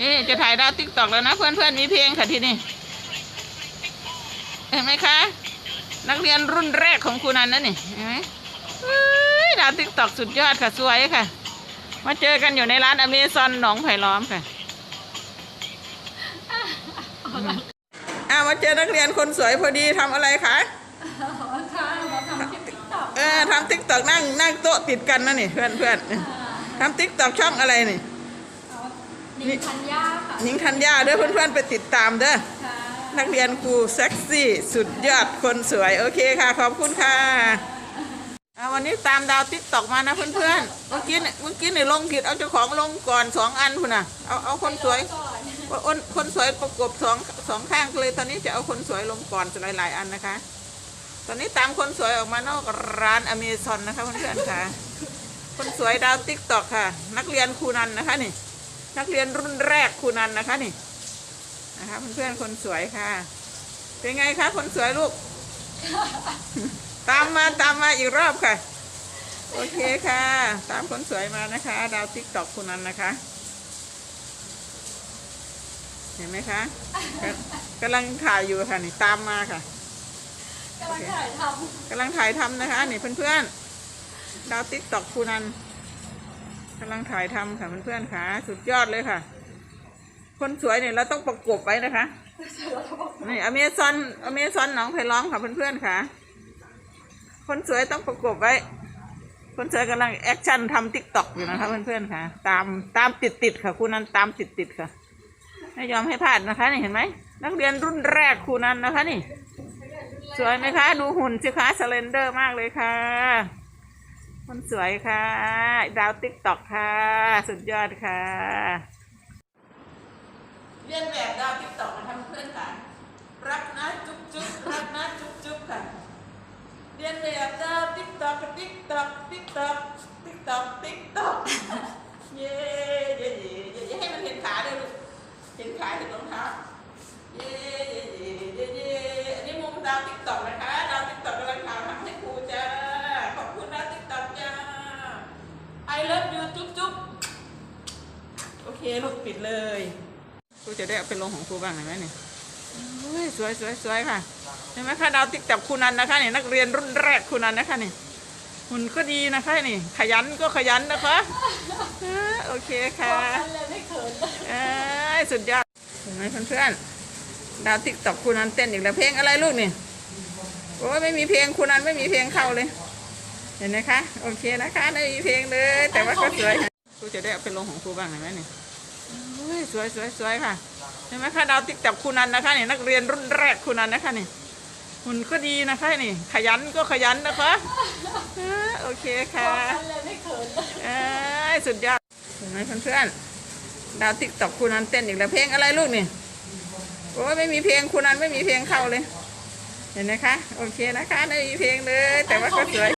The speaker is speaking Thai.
นี่จะถ่ายดาวติ๊กตอกแล้วนะเพื่อนเพื่อนๆมีเพลงค่ะที่นี่เห็นไหมคะ นักเรียนรุ่นแรกของครูนันนั่นนี่เห็นไหมดาวติ๊กตอกสุดยอดค่ะสวยค่ะ มาเจอกันอยู่ในร้านอเมซอนหนองไผ่ล้อมค่ะอามาเจอนักเรียนคนสวยพอดีทำอะไรคะค่ะมาทำติ๊กตอกเออทำติ๊กตอกนั่งนั่งโต๊ะติดกันนะนี่เพื่อนเพื่อนทำติ๊กตอกช่องอะไรนี่ นิงธัญญาค่ะหญิงธัญญาเด้อเพื่อนเพื่อนๆไปติดตามเด้อค่ะนักเรียนครูเซ็กซี่สุดยอดคนสวย โอเคค่ะ ขอบคุณค่ะอ่าวันนี้ตามดาวติ๊กตอกมานะเพื่อนเพื่อนๆเมื่อกี้เนี่ยเมื่อกี้เนี่ยลงผิดเอาเจ้าของลงก่อนสองอันคุณน่ะเอาเอาคนสวย ก่อนคนคนสวยประกบสองสองข้างเลย ตอนนี้จะเอาคนสวยลงก่อนหลายๆอันนะคะ ตอนนี้ตามคนสวยออกมานอกร้านอเมซอนนะคะเพื่อนๆค่ะ คนสวยดาวติ๊กตอกค่ะ นักเรียนครูนันนะคะนี่ นักเรียนรุ่นแรกครูนันนะคะนี่นะคะเพื่อนๆคนสวยค่ะ เป็นไงคะคนสวยลูก ตามมาตามมาอีกรอบค่ะ โอเคค่ะ ตามคนสวยมานะคะ ดาวติ๊กตอกครูนันนะคะ เห็นไหมคะกำกำลังถ่ายอยู่ค่ะนี่ตามมาค่ะกำลังถ่ายทกำลังถ่ายทำนะคะ นี่เพื่อนๆดาวติ๊กตอกคูนัน กำลังถ่ายทำค่ะเพื่อนๆค่ะ สุดยอดเลยค่ะ คนสวยเนี่ยเราต้องประกบไว้นะคะนี่อเมซอนอเมซอนหนองไผ่ล้อมค่ะเพื่อนๆค่ะ คนสวยต้องประกบไว้ คนสวยกำลังแอคชั่นทำติ๊กตอกอยู่นะคะเพื่อนๆค่ะ ตามตามติดติดค่ะครูนันตามติดติดค่ะ ไม่ยอมให้พลาดนะคะนี่เห็นไหมนักเรียนรุ่นแรกครูนันนะคะนี่ สวยไหมคะ ดูหุ่นสิคะสเลนเดอร์มากเลยค่ะ คนสวยค่ะ ดาวติ๊กตอกค่ะ สุดยอดค่ะ เรียนแบบดาวติ๊กตอกนะคะเพื่อนค่ะ รักนะจุ๊บจุ๊บรักนะจุ๊บจุ๊บค่ะ เรียนแบบดาวติ๊กตอกติ๊กตอกติ๊กตอกติ๊กตอกติ๊กตอกเย้เย้เย้เย้ให้มันเห็นขาด้วยลูกเห็นขาเห็นรองเท้าเย้เย้เย้เย้เย้อันนี้มุมดาวติ๊กต็อกนะคะ ดาวติ๊กต็อกกำลังทำให้ครูจ้า ขอบคุณดาวติ๊กต็อกจ้า I love you จุ๊บจุ๊บโอ เคลูกปิดเลยครูจะได้เอาไปลงของครูบ้างเห็นไหมเนี่ยสวยสวยสวยค่ะเห็นไหมคะดาวติ๊กต็อกครูนันนะคะเนี่ยนักเรียนรุ่นแรกครูนันนะคะนี่หุ่นก็ดีนะคะนี่ ขยันก็ขยันนะคะโอเคค่ะอกกันเลยไม่เขินเลยเอ้ยสุดยอดเห็นไหมเพื่อนๆดาวติ๊กต็อกคุณนันเต้นอีกแล้วเพลงอะไรลูกนี่โอ้ไม่มีเพลงคุณนันไม่มีเพลงเข้าเลย เห็นไหมคะ โอเคนะคะ ไม่มีเพลงเลย แต่ว่าก็สวย ครูจะได้เอาไปลงของครูบ้างเห็นไหมนี่โอ้ยสวยสวยสวยค่ะเห็นไหมคะดาวติ๊กต็อกคุณนันนะคะนี่นักเรียนรุ่นแรกคุณนันนะคะนี่หุ่นก็ดีนะคะนี่ ขยันก็ขยันนะคะอ่าโอเคบค่ะอกกันเลยไม่เขินเลยเอ้ยสุดยอดเห็นไหมเพื่อนๆดาวติ๊กต็อกคุณนันเต้นอีกแล้วเพลงอะไรลูกนี่โอ้ยไม่มีเพลงคุณนันไม่มีเพลงเข้าเลยเห็นไหมคะ โอเคนะคะไม่มีเพลงเลย แต่ว่าก็สวย